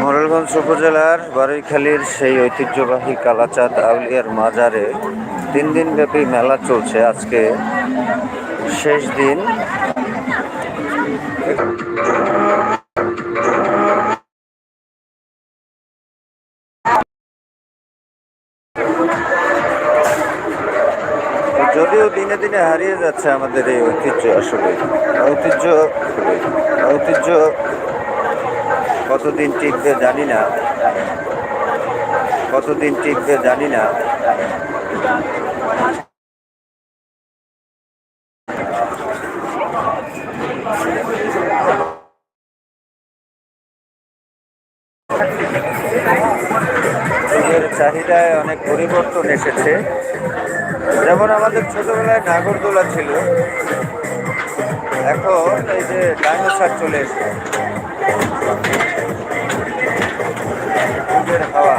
মোরেলগঞ্জ উপজেলার বারৈখালীর সেই ঐতিহ্যবাহী কালাচাঁদ আউলিয়ার মাজারে তিন দিন ব্যাপী মেলা চলছে আজকে। শেষ দিন। যদিও দিনে দিনে হারিয়ে যাচ্ছে আমাদের এই ঐতিহ্য আসলে। ঐতিহ্য ঐতিহ্য কতদিন টিকবে জানি না। কতদিন টিকবে জানি না। চাহিদায় অনেক পরিবর্তন এসেছে। যেমন আমাদের ছোটবেলায় নাগরদোলা ছিল। এখন এই যে ডাইনোসার চলে এসেছে। যুগের হাওয়া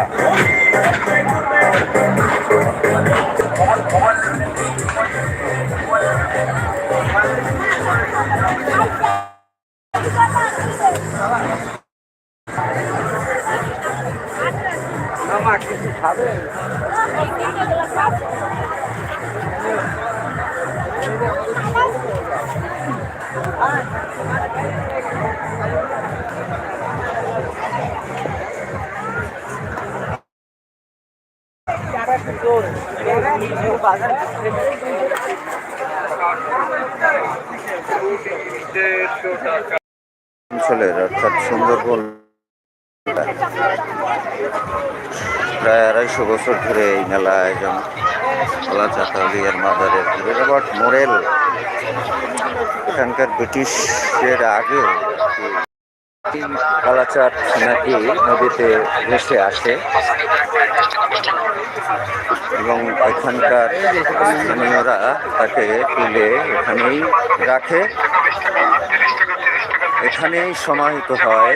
অঞ্চলের অর্থাৎ সুন্দরবন। প্রায় আড়াইশো বছর ধরে এই মেলা আয়োজন খোলা চাতালিয়ার মাজারের রবার্ট মোরেল এখানকার ব্রিটিশের আগে এই কালাচাঁদ নাকি নদীতে ভেসে আসে। এবং এখানকার স্থানীয়রা তাকে তুলে এখানেই রাখে। এখানেই সমাহিত হয়।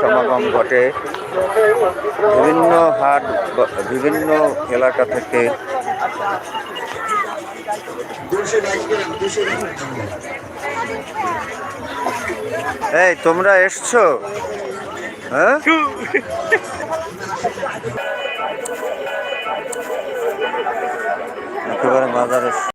সমাগম ঘটে। বিভিন্ন হাট, বিভিন্ন এলাকা থেকে এই তোমরা এসছো? হ্যাঁ? একেবারে মাজারে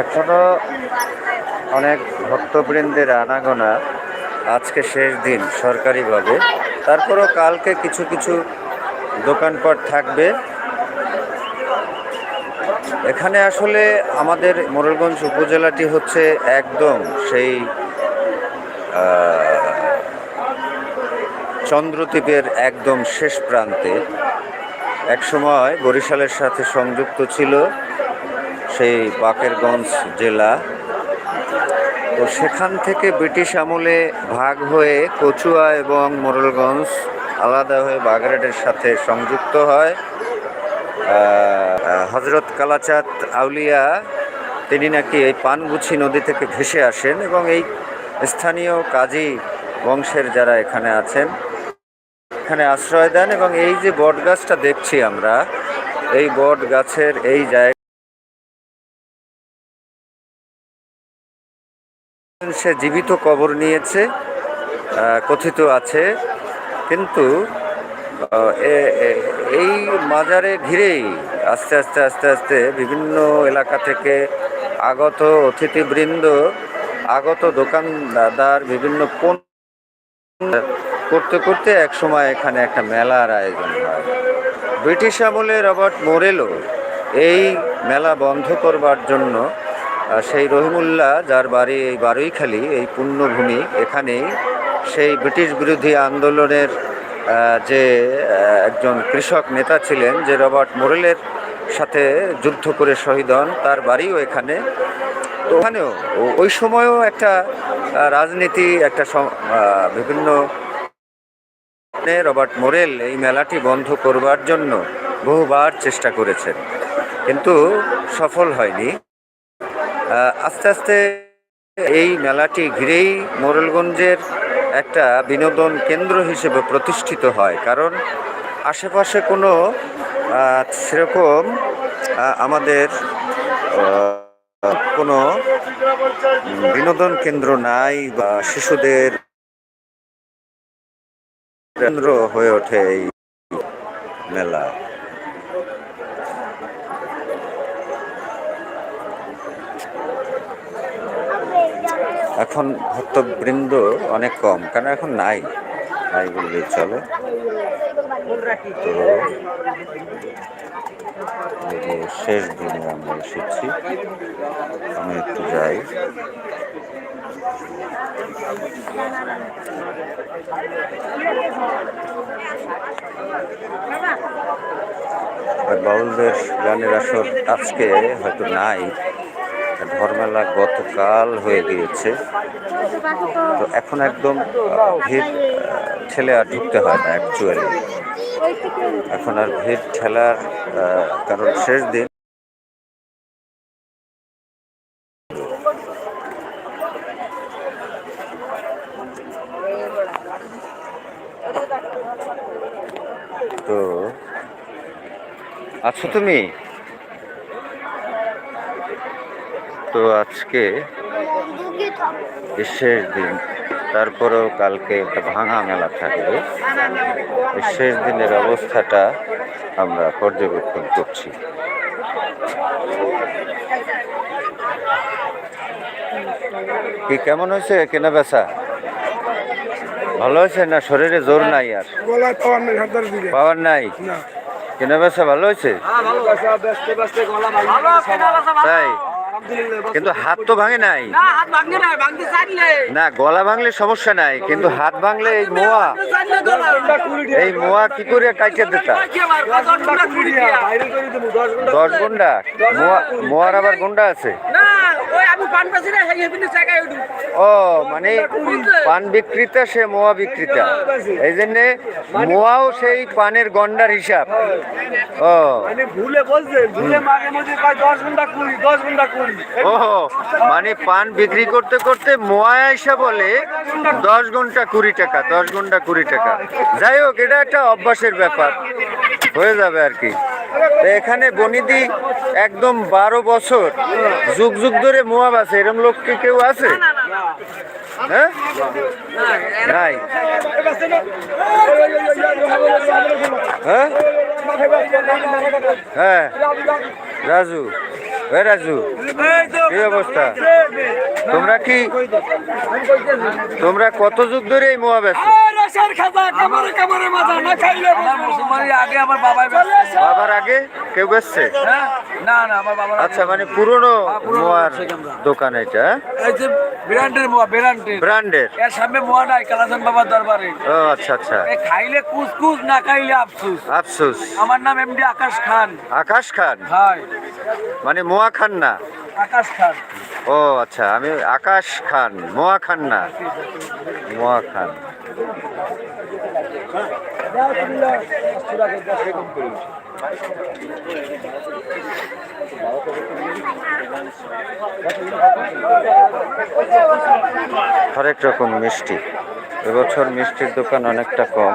এখনও অনেক ভক্তবৃন্দের আনাগোনা আজকে শেষ দিন সরকারিভাবে। তারপরও কালকে কিছু কিছু দোকানপাট থাকবে। এখানে আসলে আমাদের মোরেলগঞ্জ উপজেলাটি হচ্ছে একদম সেই চন্দ্রদ্বীপের একদম শেষ প্রান্তে। একসময় বরিশালের সাথে সংযুক্ত ছিল সেই বাকেরগঞ্জ জেলা। তো সেখান থেকে ব্রিটিশ আমলে ভাগ হয়ে কচুয়া এবং মোরলগঞ্জ আলাদা হয়ে বাগেরহাটের সাথে সংযুক্ত হয়। হজরত কালাচাঁদ আউলিয়া, তিনি নাকি এই পানগুছি নদী থেকে ভেসে আসেন এবং এই স্থানীয় কাজী বংশের যারা এখানে আছেন এখানে আশ্রয় দেন এবং এই যে বট গাছটা দেখছি আমরা, এই বট গাছের এই জায়গা সে জীবিত কবর নিয়েছে কথিত আছে, কিন্তু এই মাজারে ঘিরেই আস্তে আস্তে আস্তে আস্তে বিভিন্ন এলাকা থেকে আগত অতিথিবৃন্দ, আগত দোকানদার, বিভিন্ন পণ্য করতে করতে এক সময় এখানে একটা মেলার আয়োজন হয়। ব্রিটিশ আমলে রবার্ট মোরেলও এই মেলা বন্ধ করবার জন্য সেই রহিমুল্লাহ যার বাড়ি এই বারুইখালী, এই পুণ্যভূমি, এখানেই সেই ব্রিটিশ বিরোধী আন্দোলনের যে একজন কৃষক নেতা ছিলেন, যে রবার্ট মোরেলের সাথে যুদ্ধ করে শহীদ হন, তার বাড়িও এখানে। তো ওখানেও ওই সময়ও একটা রাজনীতি, একটা সম- আহ, রবার্ট মোরেল এই মেলাটি বন্ধ করবার জন্য বহুবার চেষ্টা করেছেন। কিন্তু সফল হয়নি। আস্তে আস্তে এই মেলাটি ঘিরেই মোরেলগঞ্জের একটা বিনোদন কেন্দ্র হিসেবে প্রতিষ্ঠিত হয়। কারণ আশেপাশে কোনো সেরকম আমাদের কোনো বিনোদন কেন্দ্র নাই বা শিশুদের কেন্দ্র হয়ে ওঠে এই মেলা। এখন ভক্তবৃন্দ অনেক কম কারণ এখন নাই? নাই বললেই চলে। তো শেষ দিনে আমরা এসেছি। আমি একটু যাই। বাউলদের গানের আসর আজকে হয়তো নাই। ধর্মেলা গতকাল হয়ে গিয়েছে। তো এখন একদম ভিড় ঠেলে আর ঢুকতে হয় না অ্যাকচুয়ালি এখন আর ভিড় ঠেলার কারণ শেষ দিন। তো, আছো তুমি? তো আজকে এই শেষ দিন। তারপরেও কালকে একটা ভাঙা মেলা থাকবে। এই শেষ দিনের অবস্থাটা আমরা পর্যবেক্ষণ করছি। কি কেমন হয়েছে? কেনা বেচা? ভালো হয়েছে না শরীরে জোর নাই আর? পাওয়ার নেই কেনা বেচা ভালো হয়েছে? গলা তাই? কিন্তু হাত তো ভাঙে নাই। না গলা ভাঙলে সমস্যা নাই কিন্তু হাত ভাঙলে এই মোয়া। এই মোয়া কি করে কাইটে দিতা? দশ দশ গুন্ডা মোয়া মোয়ার আবার গুন্ডা আছে? ও মানে পান বিক্রেতা সে মোয়া বিক্রেতা। এই জন্যে মোয়াও সেই পানের গন্ডার হিসাব। ও। মানে ভুলে ভুলে মাঝে মধ্যে ঘণ্টা ঘণ্টা ও মানে পান বিক্রি করতে করতে মোয়া এসে বলে দশ ঘণ্টা কুড়ি টাকা দশ ঘণ্টা কুড়ি টাকা। যাই হোক এটা একটা অভ্যাসের ব্যাপার। হয়ে যাবে আর কি। তো এখানে বনিদি একদম বারো বছর যুগ যুগ ধরে মোয়াব আছে। এরকম লোক কি কেউ আছে? হ্যাঁ? নাই। হ্যাঁ? হ্যাঁ। রাজু এ রাজু কি অবস্থা? তোমরা কি তোমরা কত যুগ ধরে এই মোয়া ব্যস্ত বাবার আগে কেউ বেচছে না না আচ্ছা মানে পুরনো মোয়ার দোকান এটা এই যে ব্র্যান্ডের। মোয়া ব্র্যান্ডের ব্র্যান্ডের এর সামনে মোয়া নাই বাবার দরবারে ও আচ্ছা আচ্ছা। খাইলে কুসকুস না খাইলে আফসুস। আফসোস। আমার নাম এমডি আকাশ খান। আকাশ খান? মানে মোয়া খান না? আকাশ খান। ও আচ্ছা আমি আকাশ খান মোয়া খান না? মোয়া খান। হরেক রকম মিষ্টি। এবছর মিষ্টির দোকান অনেকটা কম।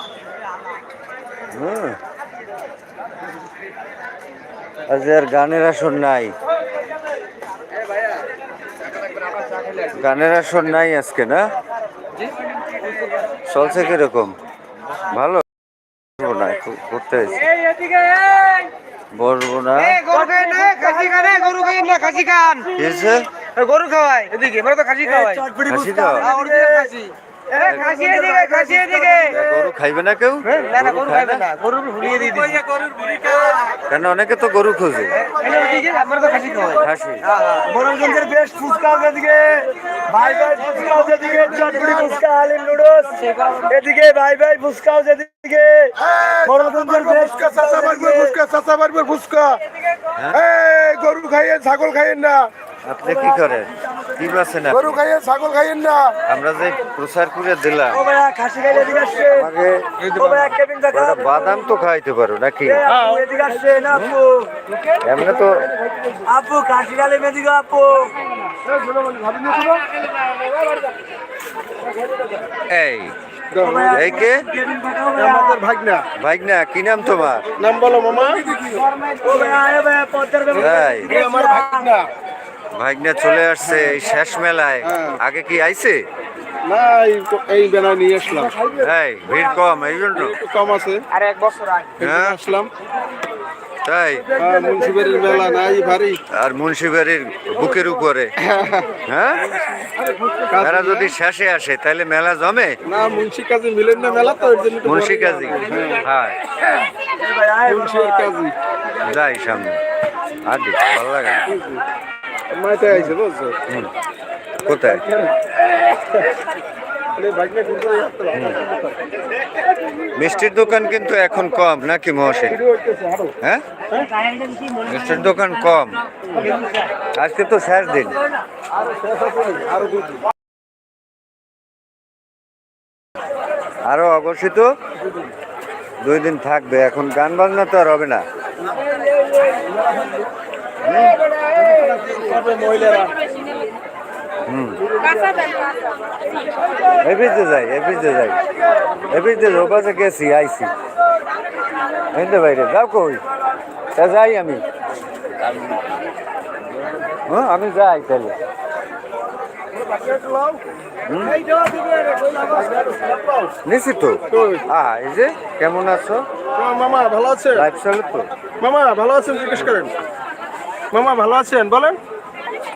হুম। আজ আর গানের আসর নাই। গানের আসর নাই আজকে না? চলছে কীরকম? ভালো? না না। গরু খাই না খাসি খান গরু খাই না খাসি খান। কি হয়েছে? গরু খাওয়াই এদিকে তো খাসি খাওয়াই। খাসি? তা গরু খাইবে না কেউ? না না গরু খায় খাইবে না? গরু ভুলিয়ে দিয়ে দিই কেন অনেকে তো গরু খোঁজে। খাসি খাওয়াই বেস্ট ফুচকা এদিকে ভাই ভাই ফুচকা এদিকে চটপটি ফুচকা হালিম নুডলস এদিকে ভাই ভাই ফুচকা এদিকে মনোরঞ্জনের বেস্ট ফুচকা চাচা বাড়বে ফুচকা চাচা বাড়বে ফুচকা। এই গরু খাইয়েন ছাগল খাইয়েন না। আপনি কি করেন? কি বাসেন গরু খাইয়েন ছাগল খাইয়েন না। আমরা যে প্রচার করে দিলাম। ও ভাইয়া খাসি খাইলে এদিকে আসছে। আগে ও ভাইয়া কেবিন দেখা বাদাম তো খাইতে পারো নাকি? এমনি তো আপু আপু। এই এই কে? আমাদের ভাগনা ভাইগনা কি নাম তোমার? নাম বলো মামা ও পদ্মার আমার ভাগনা। ভাইগনা চলে আসছে এই শেষ মেলায়। আগে কি আইছে? না এই- এই বেলা নিয়ে আসলাম। এই ভিড় কম এই জন্য। কম আছে। আর এক বছর আগে। হ্যাঁ? আসলাম। তাই? হ্যাঁ, মুন্সিবাড়ির মেলা নাই ভারী। আর মুন্সিবাড়ির বুকের উপরে। হ্যাঁ? এরা যদি শেষে আসে তাহলে মেলা জমে? না মুন্সি কাজী মিলেন না মেলা তো মুন্সি কাজী? হ্যাঁ। মুন্সির কাজী। যাই সামনে। আর ভালো লাগে না। মাইতে আইছে বুঝছ? কোথায়? মিষ্টির দোকান কিন্তু এখন কম নাকি হারো হ্যাঁ? মিষ্টির দোকান কম। আজকে তো শেষ দিন। আরও দুই দিন। আরও অঘোষিত? দুই দিন থাকবে এখন গান বাজনা তো আর হবে না। এপিসে যাই এপিসে যাই। যাই ওপাশে গেছি আইছি। এনতে বাইরে যাও কই? তা যাই আমি। হ্যাঁ আমি যাই তাহলে। নিশ্চিত তো। আহ এই যে কেমন আছো? মামা ভালো আছে? লাইফ চলে তো। মামা ভালো আছেন জিজ্ঞেস করেন। মামা ভালো আছেন? বলেন।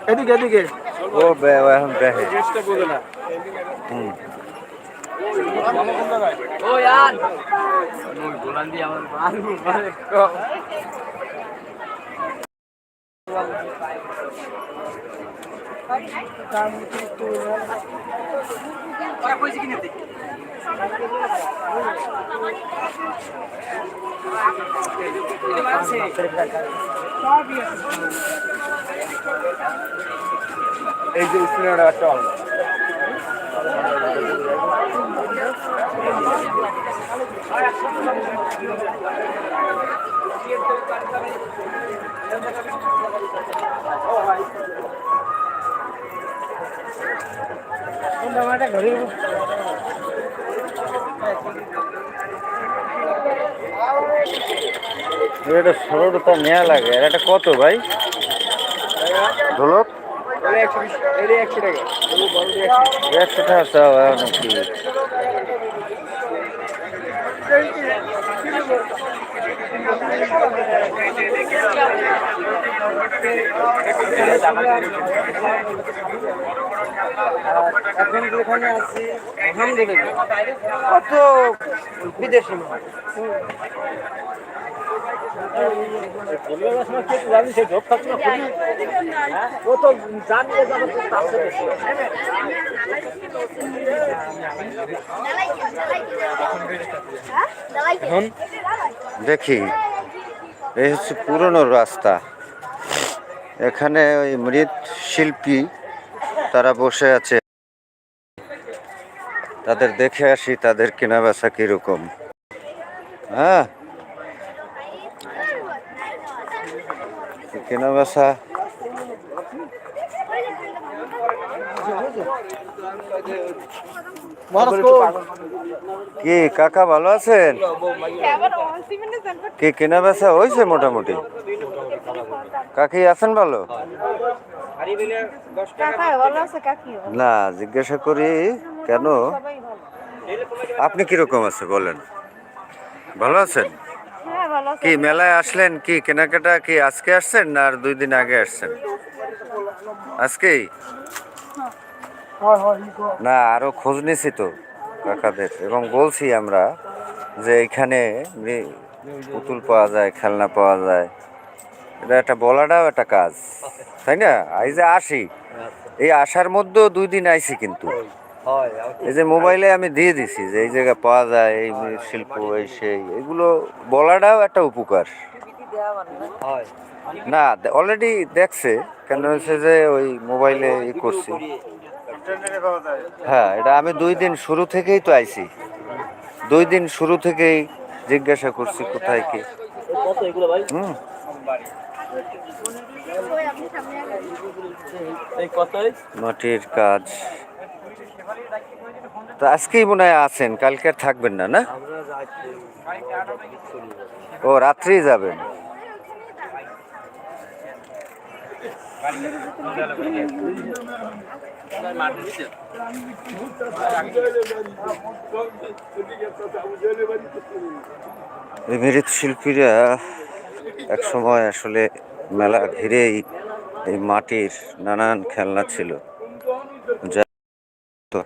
এদিকে এদিকে। ও এখন দেখে। জিনিসটা বোঝে না। হুম। এই যে সিনেমাটা চল এটা ষোলোটা নেওয়া লাগে। আর এটা কত ভাই? ঢোলক একশো টাকা। টাকা চাও এখন কি? দেখি এই হচ্ছে পুরনো রাস্তা। এখানে ওই মৃৎ শিল্পী তারা বসে আছে। তাদের দেখে আসি তাদের কেনা বেচা কীরকম। হ্যাঁ? কেনা বেচা। কি, কাকা ভালো আছেন? কি, কেনা বেচা হয়েছে মোটামুটি? কাকি আছেন ভালো? না জিজ্ঞাসা করি কেন? আপনি কীরকম আছে বলেন। ভালো আছেন? হ্যাঁ কি মেলায় আসলেন কি কেনাকাটা কি আজকে আসছেন না আর দুই দিন আগে আসছেন? আজকেই? হয় হয়। না আরও খোঁজ নিছি তো কাকাদের। এবং বলছি আমরা যে এখানে পুতুল পাওয়া যায় খেলনা পাওয়া যায়। এটা একটা বলাটাও একটা কাজ তাই না? এই যে আসি এই আসার মধ্যেও দুই দিন আইছি কিন্তু। এই যে মোবাইলে আমি দিয়ে দিছি যে এই জায়গায় পাওয়া যায় এই শিল্প এই সেই এগুলো বলাটাও একটা উপকার। না অলরেডি দেখছে কেন হচ্ছে যে ওই মোবাইলে ই করছি। হ্যাঁ এটা আমি দুই দিন শুরু থেকেই তো আইছি। দুই দিন শুরু থেকেই জিজ্ঞাসা করছি কোথায় কি। হুম। মাটির কাজ। তো আজকেই মনে হয় আছেন, কালকে আর থাকবেন না না? ও, রাত্রেই যাবেন। এই মৃৎশিল্পীরা এক সময় আসলে মেলা ঘিরেই এই মাটির নানান খেলনা ছিল, যা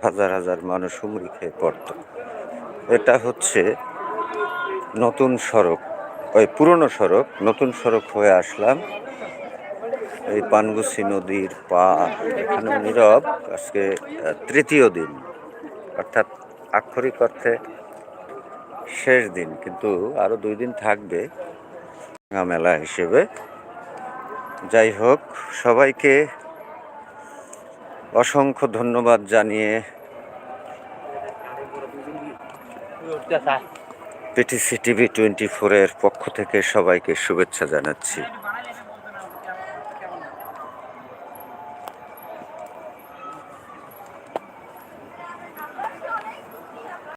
হাজার হাজার মানুষ হুমড়ি খেয়ে পড়ত। এটা হচ্ছে নতুন সড়ক, ওই পুরনো সড়ক। নতুন সড়ক হয়ে আসলাম এই পানগুসি নদীর পা, এখানে নীরব। আজকে তৃতীয় দিন, অর্থাৎ আক্ষরিক অর্থে শেষ দিন, কিন্তু আরও দুই দিন থাকবে। মেলা হিসেবে যাই হোক সবাইকে অসংখ্য ধন্যবাদ জানিয়ে পিটিসি টিভি টোয়েন্টি ফোরের পক্ষ থেকে সবাইকে শুভেচ্ছা জানাচ্ছি।